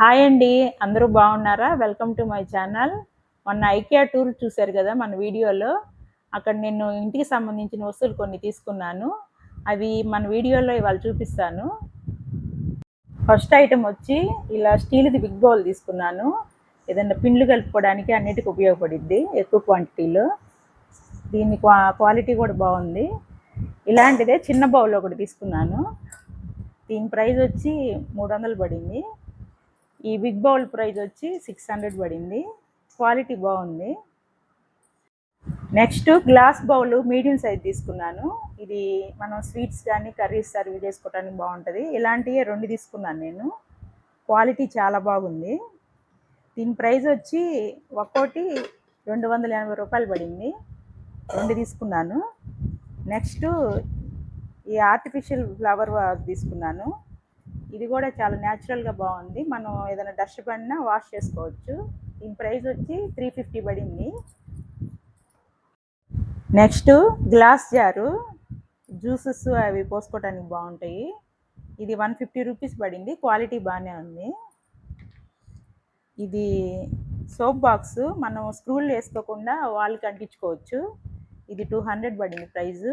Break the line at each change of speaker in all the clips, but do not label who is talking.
Hi అండి అందరూ బాగున్నారా? Welcome to my channel. మొన్న ఐకియా టూర్ చూశారు కదా మన వీడియోలో. అక్కడ నేను ఇంటికి సంబంధించిన వస్తువులు కొన్ని తీసుకున్నాను. అవి మన వీడియోలో ఇవాళ చూపిస్తాను. ఫస్ట్ ఐటెం వచ్చి ఇలా స్టీల్ది బిగ్ బౌల్ తీసుకున్నాను. ఏదైనా పిండ్లు కలుపుకోవడానికి అన్నిటికీ ఉపయోగపడిద్ది ఎక్కువ క్వాంటిటీలో దీని క్వా క్వాలిటీ కూడా బాగుంది. ఇలాంటిదే చిన్న బౌల్ ఒకటి తీసుకున్నాను. దీని ప్రైస్ వచ్చి మూడు వందలు పడింది. ఈ బిగ్ బౌల్ ప్రైజ్ వచ్చి సిక్స్ హండ్రెడ్ పడింది. క్వాలిటీ బాగుంది. Next glass bowl medium size తీసుకున్నాను. ఇది మనం స్వీట్స్ కానీ కర్రీస్ సర్వ్ చేసుకోవడానికి బాగుంటుంది. ఇలాంటివి రెండు తీసుకున్నాను నేను. క్వాలిటీ చాలా బాగుంది. దీని ప్రైస్ వచ్చి ఒక్కోటి రెండు వందల ఎనభై రూపాయలు పడింది. రెండు తీసుకున్నాను. నెక్స్ట్ ఈ ఆర్టిఫిషియల్ ఫ్లవర్ తీసుకున్నాను. ఇది కూడా చాలా న్యాచురల్గా బాగుంది. మనం ఏదైనా డస్ట్ పడినా వాష్ చేసుకోవచ్చు. దీని ప్రైస్ వచ్చి త్రీ ఫిఫ్టీ పడింది. నెక్స్ట్ గ్లాస్ జారు జ్యూసెస్ అవి పోసుకోవడానికి బాగుంటాయి. ఇది వన్ ఫిఫ్టీ రూపీస్ పడింది. క్వాలిటీ బాగానే ఉంది. ఇది సోప్ బాక్స్ మనం స్క్రూలు వేసుకోకుండా వాళ్ళకి అంటించుకోవచ్చు. ఇది టూ హండ్రెడ్ పడింది ప్రైజు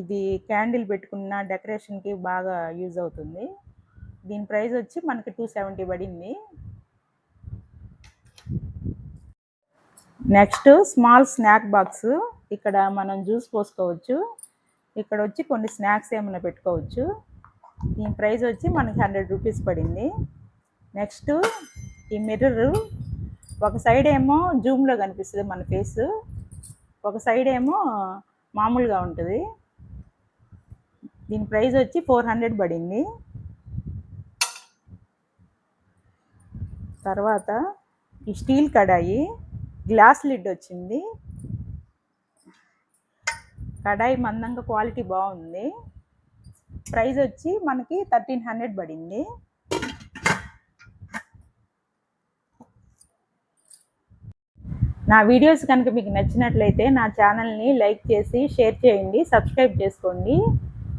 ఇది క్యాండిల్ పెట్టుకున్న డెకరేషన్కి బాగా యూజ్ అవుతుంది. దీని ప్రైస్ వచ్చి మనకి టూ సెవెంటీ పడింది. నెక్స్ట్ స్మాల్ స్నాక్ బాక్స్ ఇక్కడ మనం జ్యూస్ పోసుకోవచ్చు. ఇక్కడ వచ్చి కొన్ని స్నాక్స్ ఏమైనా పెట్టుకోవచ్చు. దీని ప్రైస్ వచ్చి మనకి హండ్రెడ్ రూపీస్ పడింది. నెక్స్ట్ ఈ మిర్రర్ ఒక సైడ్ ఏమో జూమ్లో కనిపిస్తుంది మన ఫేస్. ఒక సైడ్ ఏమో మామూలుగా ఉంటుంది. దీని ప్రైస్ వచ్చి ఫోర్ హండ్రెడ్ పడింది. తర్వాత ఈ స్టీల్ కడాయి గ్లాస్ లిడ్ వచ్చింది. కడాయి మందంగా క్వాలిటీ బాగుంది. ప్రైస్ వచ్చి మనకి థర్టీన్ హండ్రెడ్ పడింది. నా వీడియోస్ కనుక మీకు నచ్చినట్లయితే నా ఛానల్ని లైక్ చేసి షేర్ చేయండి సబ్స్క్రైబ్ చేసుకోండి.